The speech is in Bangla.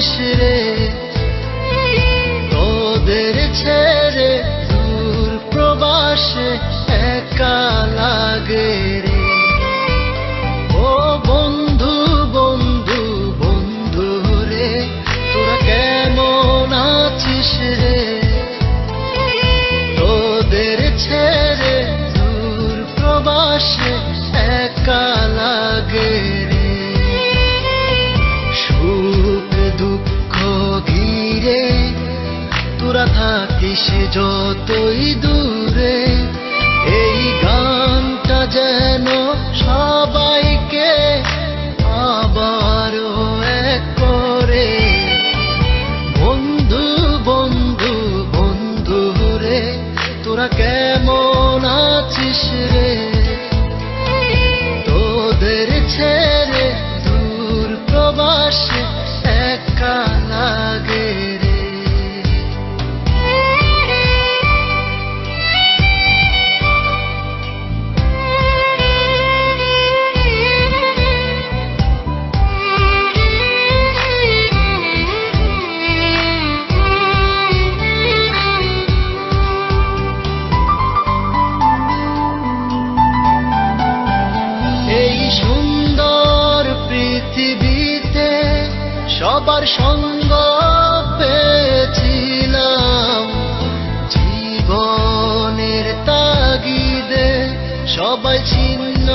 是的。সে যতই দূর বাবার সঙ্গ পেয়েছিলাম। জীবনের তাগিদে সবাই ছিন্ন